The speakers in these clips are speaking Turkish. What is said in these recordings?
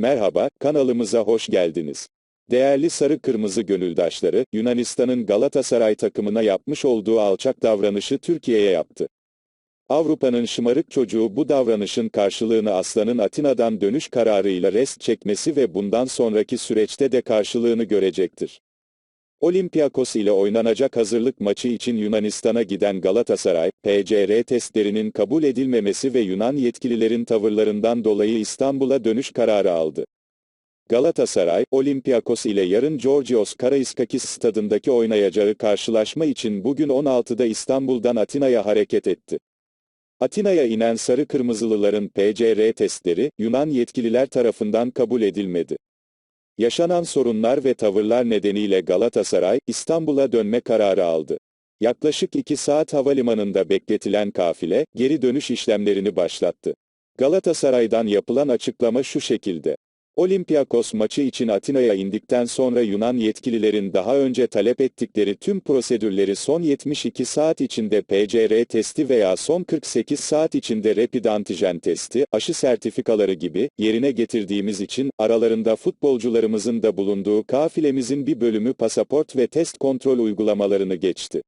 Merhaba, kanalımıza hoş geldiniz. Değerli sarı kırmızı gönüldaşları, Yunanistan'ın Galatasaray takımına yapmış olduğu alçak davranışı Türkiye'ye yaptı. Avrupa'nın şımarık çocuğu bu davranışın karşılığını Aslan'ın Atina'dan dönüş kararıyla rest çekmesi ve bundan sonraki süreçte de karşılığını görecektir. Olympiakos ile oynanacak hazırlık maçı için Yunanistan'a giden Galatasaray, PCR testlerinin kabul edilmemesi ve Yunan yetkililerin tavırlarından dolayı İstanbul'a dönüş kararı aldı. Galatasaray, Olympiakos ile yarın Georgios Karaiskakis stadındaki oynayacağı karşılaşma için bugün 16'da İstanbul'dan Atina'ya hareket etti. Atina'ya inen sarı kırmızılıların PCR testleri, Yunan yetkililer tarafından kabul edilmedi. Yaşanan sorunlar ve tavırlar nedeniyle Galatasaray, İstanbul'a dönme kararı aldı. Yaklaşık 2 saat havalimanında bekletilen kafile, geri dönüş işlemlerini başlattı. Galatasaray'dan yapılan açıklama şu şekilde. Olympiakos maçı için Atina'ya indikten sonra Yunan yetkililerin daha önce talep ettikleri tüm prosedürleri son 72 saat içinde PCR testi veya son 48 saat içinde rapid antijen testi, aşı sertifikaları gibi, yerine getirdiğimiz için, aralarında futbolcularımızın da bulunduğu kafilemizin bir bölümü pasaport ve test kontrol uygulamalarını geçti.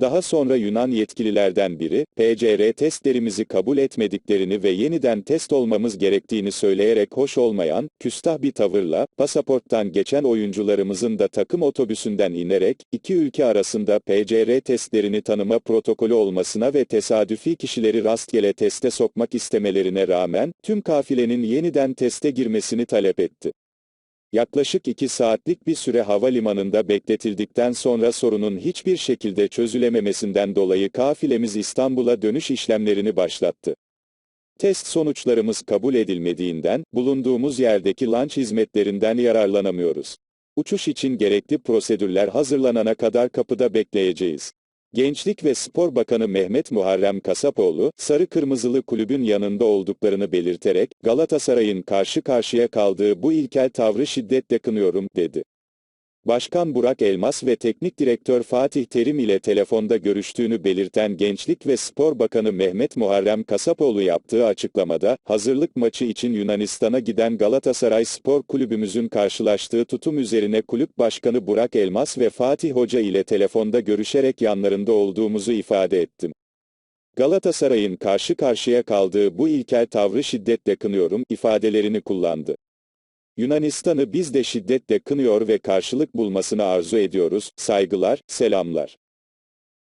Daha sonra Yunan yetkililerden biri, PCR testlerimizi kabul etmediklerini ve yeniden test olmamız gerektiğini söyleyerek hoş olmayan, küstah bir tavırla, pasaporttan geçen oyuncularımızın da takım otobüsünden inerek, iki ülke arasında PCR testlerini tanıma protokolü olmasına ve tesadüfi kişileri rastgele teste sokmak istemelerine rağmen, tüm kafilenin yeniden teste girmesini talep etti. Yaklaşık 2 saatlik bir süre havalimanında bekletildikten sonra sorunun hiçbir şekilde çözülememesinden dolayı kafilemiz İstanbul'a dönüş işlemlerini başlattı. Test sonuçlarımız kabul edilmediğinden, bulunduğumuz yerdeki lunch hizmetlerinden yararlanamıyoruz. Uçuş için gerekli prosedürler hazırlanana kadar kapıda bekleyeceğiz. Gençlik ve Spor Bakanı Mehmet Muharrem Kasapoğlu, Sarı Kırmızılı kulübün yanında olduklarını belirterek, Galatasaray'ın karşı karşıya kaldığı bu ilkel tavrı şiddetle kınıyorum, dedi. Başkan Burak Elmas ve Teknik Direktör Fatih Terim ile telefonda görüştüğünü belirten Gençlik ve Spor Bakanı Mehmet Muharrem Kasapoğlu yaptığı açıklamada, hazırlık maçı için Yunanistan'a giden Galatasaray Spor Kulübümüzün karşılaştığı tutum üzerine Kulüp Başkanı Burak Elmas ve Fatih Hoca ile telefonda görüşerek yanlarında olduğumuzu ifade ettim. Galatasaray'ın karşı karşıya kaldığı bu ilkel tavrı şiddetle kınıyorum ifadelerini kullandı. Yunanistan'ı biz de şiddetle kınıyor ve karşılık bulmasını arzu ediyoruz. Saygılar, selamlar.